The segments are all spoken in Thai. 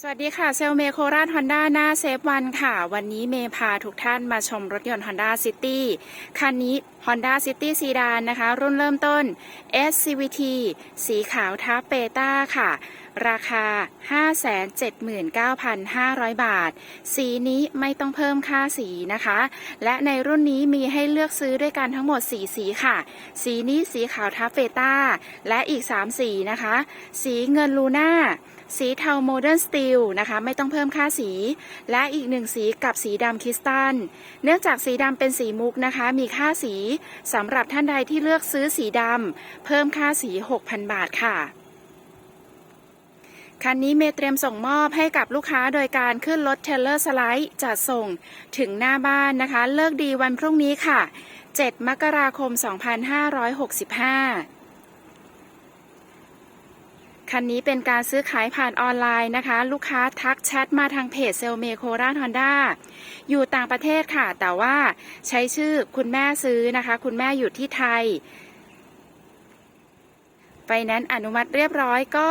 สวัสดีค่ะ เซลเมโคราชฮอนด้าหน้าเซฟวันค่ะ วันนี้เมพาทุกท่านมาชมรถยนต์ Honda City คันนี้ Honda City ซีดานนะคะ รุ่นเริ่มต้น SCVT สีขาวทับเปต้าค่ะ ราคา 579,500 บาท สีนี้ไม่ต้องเพิ่มค่าสีนะคะ และในรุ่นนี้มีให้เลือกซื้อด้วยกันทั้งหมด 4 สีค่ะ สีนี้สีขาวทับเปต้า และอีก 3 สีนะคะ สีเงินลูน่าสีเทาโมเดิร์นสตีลนะคะ ไม่ต้องเพิ่มค่าสี และอีกหนึ่งสีกับสีดำคริสตัล เนื่องจากสีดำเป็นสีมุกนะคะ มีค่าสีสำหรับท่านใดที่เลือกซื้อสีดำเพิ่มค่าสี 6,000 บาทค่ะ คันนี้เมเตรียมส่งมอบให้กับลูกค้าโดยการขึ้นรถเทลเลอร์สไลด์จัดส่งถึงหน้าบ้านนะคะ เลิกดีวันพรุ่งนี้ค่ะ 7 มกราคม 2565คันนี้เป็นการซื้อขายผ่านออนไลน์นะคะ ลูกค้าทักแชทมาทางเพจเซลเมโคราฮอนด้าอยู่ต่างประเทศค่ะ แต่ว่าใช้ชื่อคุณแม่ซื้อนะคะ คุณแม่อยู่ที่ไทยไฟแนนซ์อนุมัติเรียบร้อยก็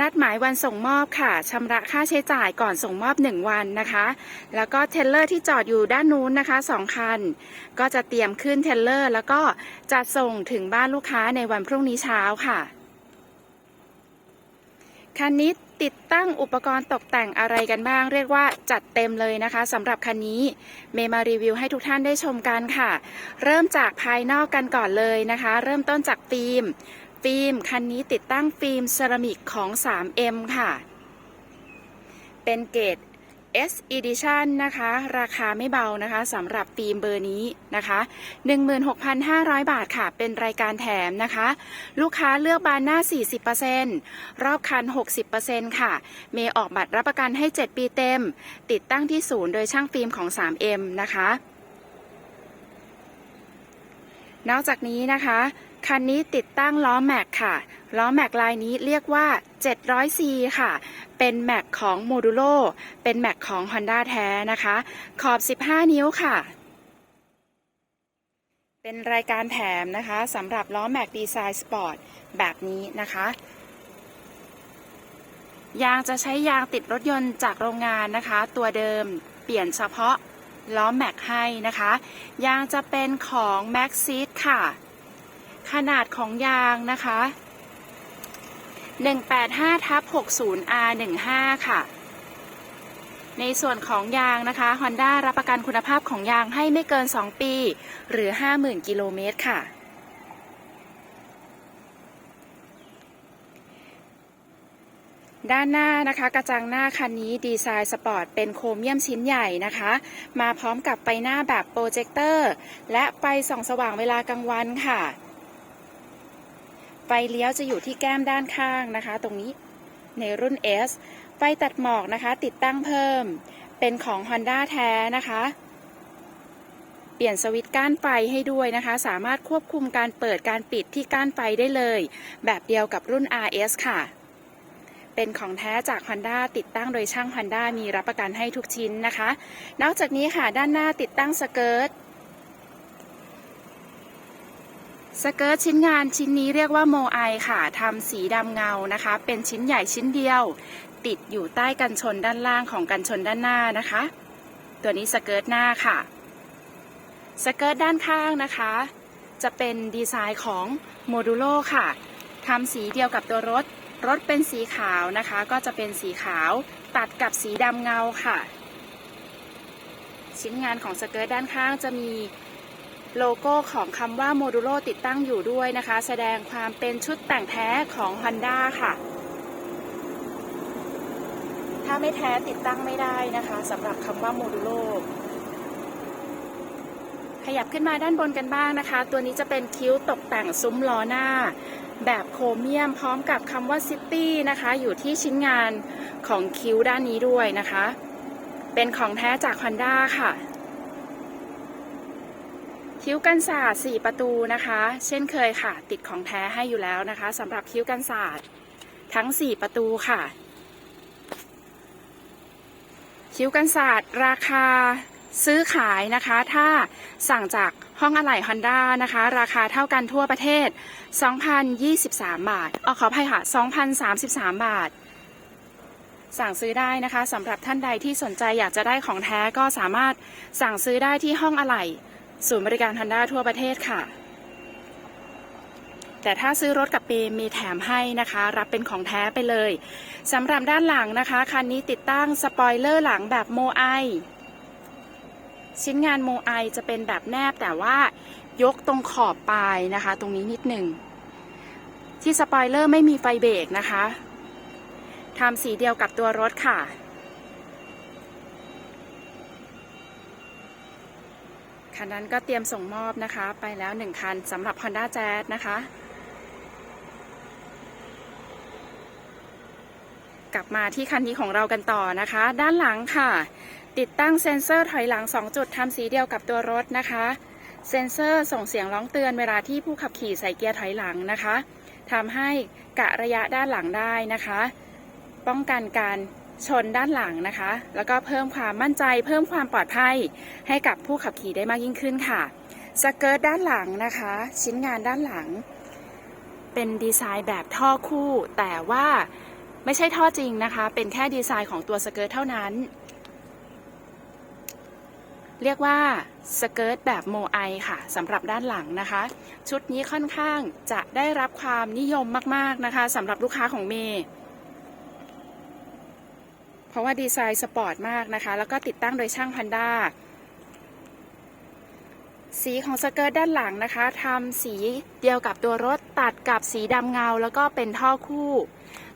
นัดหมายวันส่งมอบค่ะชำระค่าใช้จ่ายก่อนส่งมอบ 1 วันนะคะ แล้วก็เทรลเลอร์ที่จอดอยู่ด้านนู้นนะคะ2คัน ก็จะเตรียมขึ้นเทรลเลอร์ แล้วก็จัดส่งถึงบ้านลูกค้าในวันพรุ่งนี้เช้าค่ะ คันนี้ติดตั้งอุปกรณ์ตกแต่งอะไรกันบ้าง เรียกว่าจัดเต็มเลยนะคะสำหรับคันนี้เมย์มารีวิวให้ทุกท่านได้ชมกันค่ะ เริ่มจากภายนอกกันก่อนเลยนะคะ เริ่มต้นจากฟิล์ม ฟิล์ม คันนี้ติดตั้งฟิล์มเซรามิกของ 3M ค่ะ เป็นเกรด S Edition นะคะ ราคาไม่เบานะคะสำหรับฟิล์มเบอร์นี้นะคะ 16,500 บาทค่ะ เป็นรายการแถมนะคะ ลูกค้าเลือกบานหน้า 40%รอบคัน 60%ค่ะ เมย์ออกบัตรรับประกันให้ 7 ปีเต็ม ติดตั้งที่ศูนย์โดยช่างฟิล์มของ 3M นะคะ นอกจากนี้นะคะ คันนี้ติดตั้งล้อแม็กค่ะ ล้อแม็กลายนี้เรียกว่า 700C ค่ะ เป็นแม็กของโมดูโลเป็นแม็กของ Honda แท้นะคะ ขอบ 15 นิ้วค่ะ เป็นรายการแถมนะคะสำหรับล้อแม็กดีไซน์สปอร์ตแบบนี้นะคะ ยางจะใช้ยางติดรถยนต์จากโรงงานนะคะ ตัวเดิมเปลี่ยนเฉพาะล้อแม็กให้นะคะ ยางจะเป็นของ m a x ซีดค่ะ ขนาดของยางนะคะ 185ทับ 60 R15 ค่ะ ในส่วนของยางนะคะ Honda รับประกันคุณภาพของยางให้ไม่เกิน 2 ปี หรือ 50,000 กิโลเมตรค่ะด้านหน้านะคะกระจังหน้าคันนี้ดีไซน์สปอร์ตเป็นโครเมียมชิ้นใหญ่นะคะ มาพร้อมกับไฟหน้าแบบโปรเจคเตอร์ และไฟส่องสว่างเวลากลางวันค่ะ ไฟเลี้ยวจะอยู่ที่แก้มด้านข้างนะคะ ตรงนี้ในรุ่น S ไฟตัดหมอกนะคะ ติดตั้งเพิ่ม เป็นของ Honda แท้นะคะ เปลี่ยนสวิตช์ก้านไฟให้ด้วยนะคะ สามารถควบคุมการเปิดการปิดที่ก้านไฟได้เลย แบบเดียวกับรุ่น RS ค่ะ เป็นของแท้จาก Honda ติดตั้งโดยช่าง Honda มีรับประกันให้ทุกชิ้นนะคะ นอกจากนี้ค่ะด้านหน้าติดตั้งสเกิร์ต สเกิร์ตชิ้นงานชิ้นนี้เรียกว่าโมไอค่ะทำสีดำเงานะคะ เป็นชิ้นใหญ่ชิ้นเดียว ติดอยู่ใต้กันชนด้านล่างของกันชนด้านหน้านะคะ ตัวนี้สเกิร์ตหน้าค่ะ สเกิร์ตด้านข้างนะคะ จะเป็นดีไซน์ของโมดูโลค่ะทำสีเดียวกับตัวรถ รถเป็นสีขาวนะคะ ก็จะเป็นสีขาวตัดกับสีดำเงาค่ะ ชิ้นงานของสเกิร์ตด้านข้างจะมี โลโก้ของคำว่าโมดูโลติดตั้งอยู่ด้วยนะคะ แสดงความเป็นชุดแต่งแท้ของ Honda ค่ะ ถ้าไม่แท้ติดตั้งไม่ได้นะคะสำหรับคำว่าโมดูโลขยับขึ้นมาด้านบนกันบ้างนะคะ ตัวนี้จะเป็นคิ้วตกแต่งซุ้มล้อหน้า แบบโครเมียมพร้อมกับคำว่าซิตี้นะคะ อยู่ที่ชิ้นงานของคิ้วด้านนี้ด้วยนะคะ เป็นของแท้จาก Honda ค่ะ คิ้วกันศาสตร์4ประตูนะคะ เช่นเคยค่ะ ติดของแท้ให้อยู่แล้วนะคะสำหรับคิ้วกันศาสตร์ทั้ง 4 ประตูค่ะ คิ้วกันศาสตร์ราคาซื้อขายนะคะ ถ้าสั่งจากห้องอะไหล่ Honda นะคะ ราคาเท่ากันทั่วประเทศ 2,023 บาทเอาขออภัยค่ะ 2,033 บาท สั่งซื้อได้นะคะสำหรับท่านใดที่สนใจอยากจะได้ของแท้ก็สามารถสั่งซื้อได้ที่ห้องอะไหล่ ศูนย์บริการ Honda ทั่วประเทศค่ะ แต่ถ้าซื้อรถกับปีมีแถมให้นะคะ รับเป็นของแท้ไปเลยสำหรับด้านหลังนะคะ คันนี้ติดตั้งสปอยเลอร์หลังแบบโมไอชิ้นงานโมไอจะเป็นแบบแนบแต่ว่ายกตรงขอบปลายนะคะ ตรงนี้นิดหนึ่ง ที่สปอยเลอร์ไม่มีไฟเบรกนะคะทำสีเดียวกับตัวรถค่ะ คันนั้นก็เตรียมส่งมอบนะคะ ไปแล้วหนึ่งคันสำหรับ Honda Jazz นะคะ กลับมาที่คันนี้ของเรากันต่อนะคะ ด้านหลังค่ะ ติดตั้งเซ็นเซอร์ถอยหลัง 2 จุดทำสีเดียวกับตัวรถนะคะ เซ็นเซอร์ส่งเสียงร้องเตือนเวลาที่ผู้ขับขี่ใส่เกียร์ถอยหลังนะคะทำให้กะระยะด้านหลังได้นะคะ ป้องกันการ ชนด้านหลังนะคะ แล้วก็เพิ่มความมั่นใจเพิ่มความปลอดภัยให้กับผู้ขับขี่ได้มากยิ่งขึ้นค่ะสเกิร์ตด้านหลังนะคะ ชิ้นงานด้านหลัง เป็นดีไซน์แบบท่อคู่ แต่ว่าไม่ใช่ท่อจริงนะคะ เป็นแค่ดีไซน์ของตัวสเกิร์ตเท่านั้น เรียกว่าสเกิร์ตแบบโมไอค่ะสำหรับด้านหลังนะคะ ชุดนี้ค่อนข้างจะได้รับความนิยมมากๆนะคะสำหรับลูกค้าของเมย์ เพราะว่าดีไซน์สปอร์ตมากนะคะ แล้วก็ติดตั้งโดยช่างพันด้าสีของสเกิร์ตด้านหลังนะคะทำสีเดียวกับตัวรถตัดกับสีดำเงา แล้วก็เป็นท่อคู่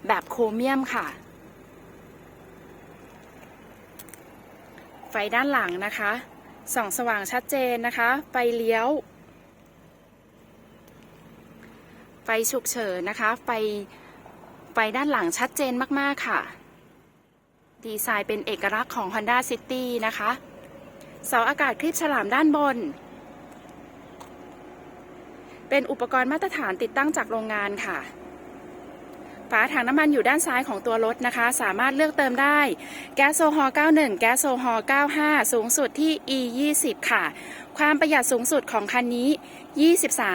แบบโครเมียมค่ะ ไฟด้านหลังนะคะส่องสว่างชัดเจนนะคะ ไฟเลี้ยว ไฟฉุกเฉินนะคะ ไฟ ไฟด้านหลังชัดเจนมาก ๆ ค่ะ ดีไซน์เป็นเอกลักษณ์ของ Honda City นะคะ เสาอากาศคลิปฉลามด้านบน เป็นอุปกรณ์มาตรฐานติดตั้งจากโรงงานค่ะ ฝาถังน้ำมันอยู่ด้านซ้ายของตัวรถนะคะ สามารถเลือกเติมได้แก๊สโซฮอล์91 แก๊สโซฮอล์95 สูงสุดที่ E 20ค่ะ ความประหยัดสูงสุดของคันนี้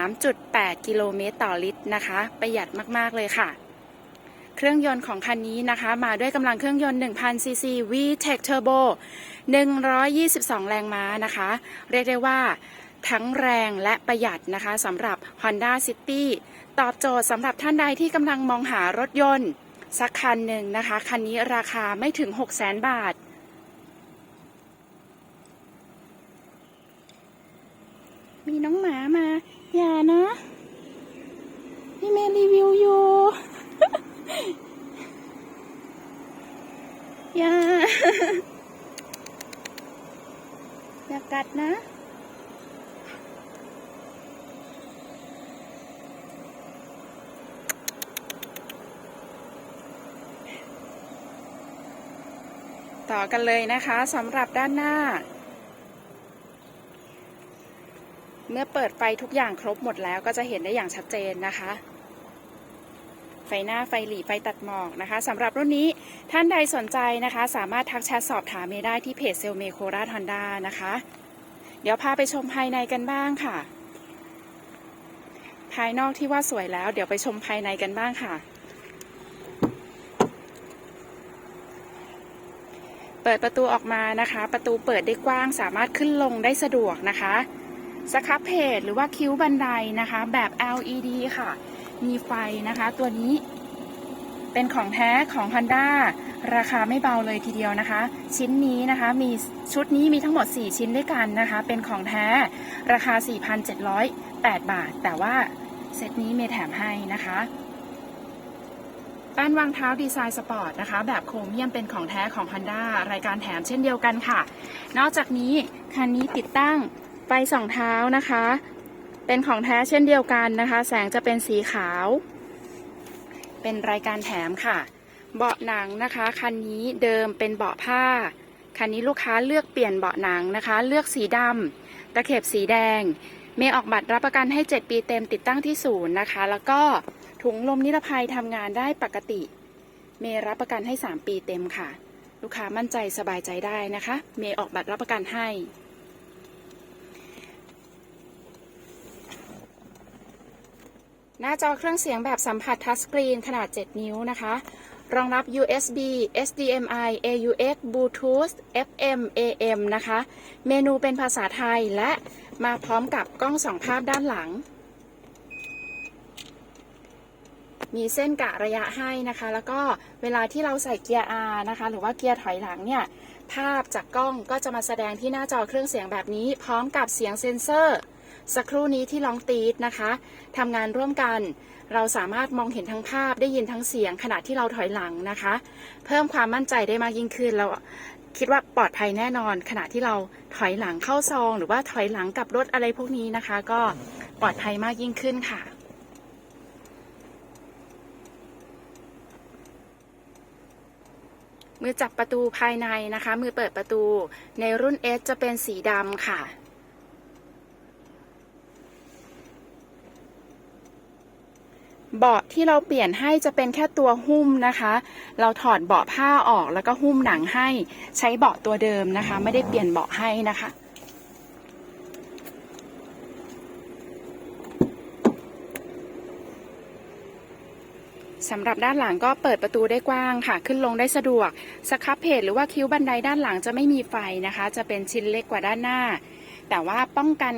23.8 กิโลเมตรต่อลิตรนะคะ ประหยัดมาก ๆ เลยค่ะ เครื่องยนต์ของคันนี้นะคะ มาด้วยกำลังเครื่องยนต์ 1,000ซีซี VTEC Turbo 122 แรงม้านะคะ เรียกได้ว่าทั้งแรงและประหยัดนะคะสำหรับ Honda City ตอบโจทย์สำหรับท่านใดที่กำลังมองหารถยนต์ สักคันหนึ่งนะคะ คันนี้ราคาไม่ถึง 6 0 0 0 0 0 บาทมีน้องหมามา อย่านะ พี่เมย์รีวิวอยู่ อย่า อย่า กัดนะ ต่อกันเลยนะคะสำหรับด้านหน้า เมื่อเปิดไฟทุกอย่างครบหมดแล้วก็จะเห็นได้อย่างชัดเจนนะคะไฟหน้าไฟหลีไฟตัดหมอกนะคะสำหรับรุ่นนี้ท่านใดสนใจนะคะ สามารถทักแชทสอบถามเมย์ได้ที่เพจเซลเมโคราชฮอนด้านะคะ เดี๋ยวพาไปชมภายในกันบ้างค่ะ ภายนอกที่ว่าสวยแล้ว เดี๋ยวไปชมภายในกันบ้างค่ะ เปิดประตูออกมานะคะ ประตูเปิดได้กว้าง สามารถขึ้นลงได้สะดวกนะคะสครับเพจหรือว่าคิ้วบันไดนะคะ แบบ LED ค่ะ มีไฟนะคะ ตัวนี้เป็นของแท้ของ Honda ราคาไม่เบาเลยทีเดียวนะคะ ชิ้นนี้นะคะมีชุดนี้มีทั้งหมด 4 ชิ้นด้วยกันนะคะ เป็นของแท้ราคา 4,708 บาท แต่ว่าเซตนี้เมย์แถมให้นะคะแป้นวางเท้าดีไซน์สปอร์ตนะคะ แบบโครเมียมเป็นของแท้ของ Honda รายการแถมเช่นเดียวกันค่ะ นอกจากนี้คันนี้ติดตั้งไฟสองเท้านะคะ เป็นของแท้เช่นเดียวกันนะคะ แสงจะเป็นสีขาว เป็นรายการแถมค่ะ เบาะหนังนะคะคันนี้เดิมเป็นเบาะผ้า คันนี้ลูกค้าเลือกเปลี่ยนเบาะหนังนะคะ เลือกสีดำตะเข็บสีแดง เมย์ออกบัตรรับประกันให้ 7 ปีเต็มติดตั้งที่ศูนย์นะคะ แล้วก็ถุงลมนิรภัยทำงานได้ปกติ เมย์รับประกันให้ 3 ปีเต็มค่ะ ลูกค้ามั่นใจสบายใจได้นะคะ เมย์ออกบัตรรับประกันให้หน้าจอเครื่องเสียงแบบสัมผัสทัชสกรีนขนาด 7 นิ้วนะคะ รองรับ USB HDMI AUX Bluetooth FM AM นะคะ เมนูเป็นภาษาไทยและมาพร้อมกับกล้องสองภาพด้านหลัง มีเส้นกะระยะให้นะคะ แล้วก็เวลาที่เราใส่เกียร์ R นะคะ หรือว่าเกียร์ถอยหลังเนี่ย ภาพจากกล้องก็จะมาแสดงที่หน้าจอเครื่องเสียงแบบนี้ พร้อมกับเสียงเซ็นเซอร์ สักครู่นี้ที่ลองตีดนะคะทำงานร่วมกัน เราสามารถมองเห็นทั้งภาพได้ยินทั้งเสียงขณะที่เราถอยหลังนะคะ เพิ่มความมั่นใจได้มากยิ่งขึ้นเราคิดว่าปลอดภัยแน่นอน ขณะที่เราถอยหลังเข้าซอง หรือว่าถอยหลังกับรถอะไรพวกนี้นะคะ ก็ปลอดภัยมากยิ่งขึ้นค่ะมือจับประตูภายในนะคะ มือเปิดประตูในรุ่น S จะเป็นสีดำค่ะ เบาะที่เราเปลี่ยนให้จะเป็นแค่ตัวหุ้มนะคะ เราถอดเบาะผ้าออกแล้วก็หุ้มหนังให้ใช้เบาะตัวเดิมนะคะ ไม่ได้เปลี่ยนเบาะให้นะคะ สำหรับด้านหลังก็เปิดประตูได้กว้างค่ะ ขึ้นลงได้สะดวกสครับเพจหรือว่าคิ้วบันไดด้านหลังจะไม่มีไฟนะคะ จะเป็นชิ้นเล็กกว่าด้านหน้าแต่ว่าป้องกัน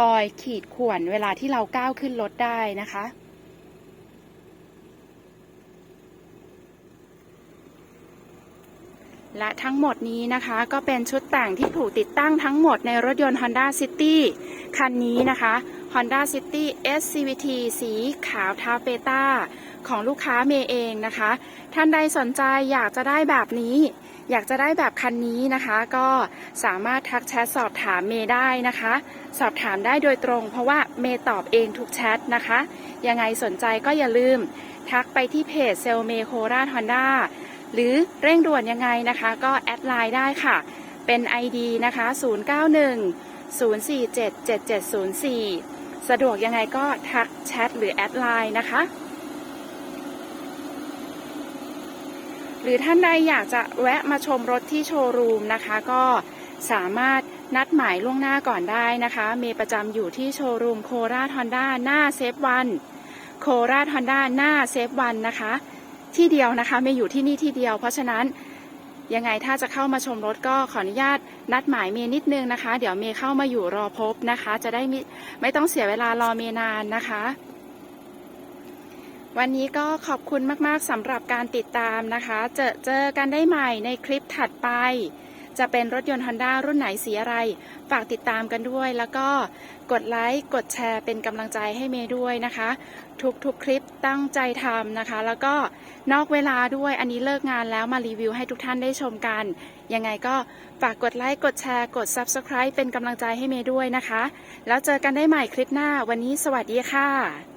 รอยขีดข่วนเวลาที่เราก้าวขึ้นรถได้นะคะ และทั้งหมดนี้นะคะก็เป็นชุดแต่งที่ถูกติดตั้งทั้งหมดในรถยนต์ Honda City คันนี้นะคะ Honda City SCVT สีขาวทาเปต้าของลูกค้าเมย์เองนะคะ ท่านใดสนใจอยากจะได้แบบนี้ อยากจะได้แบบคันนี้นะคะ ก็สามารถทักแชทสอบถามเมย์ได้นะคะ สอบถามได้โดยตรง เพราะว่าเมย์ตอบเองทุกแชทนะคะ ยังไงสนใจก็อย่าลืม ทักไปที่เพจเซลเมโคราชฮอนด้า หรือเร่งด่วนยังไงนะคะ ก็แอดไลน์ได้ค่ะ เป็น ID นะคะ 091 047 7704 สะดวกยังไงก็ทักแชทหรือแอดไลน์นะคะ หรือท่านใดอยากจะแวะมาชมรถที่โชว์รูมนะคะ ก็สามารถนัดหมายล่วงหน้าก่อนได้นะคะเมย์ประจำอยู่ที่โชว์รูมโคราชฮอนด้าหน้าเซฟวัน โคราชฮอนด้าหน้าเซฟวันนะคะ ที่เดียวนะคะเมย์อยู่ที่นี่ที่เดียว เพราะฉะนั้นยังไงถ้าจะเข้ามาชมรถก็ขออนุญาตนัดหมายเมย์นิดนึงนะคะ เดี๋ยวเมย์เข้ามาอยู่รอพบนะคะ จะได้ไม่ไม่ต้องเสียเวลารอเมย์นานนะคะ วันนี้ก็ขอบคุณมากๆสำหรับการติดตามนะคะ เจอเจอกันได้ใหม่ในคลิปถัดไป จะเป็นรถยนต์ Honda รุ่นไหนสีอะไร ฝากติดตามกันด้วย แล้วก็กดไลค์ กดแชร์เป็นกำลังใจให้เมย์ด้วยนะคะ ทุกๆคลิปตั้งใจทำนะคะ แล้วก็นอกเวลาด้วยอันนี้เลิกงานแล้วมารีวิวให้ทุกท่านได้ชมกัน ยังไงก็ฝากกดไลค์ กดแชร์ กด Subscribe เป็นกำลังใจให้เมย์ด้วยนะคะ แล้วเจอกันได้ใหม่คลิปหน้าวันนี้สวัสดีค่ะ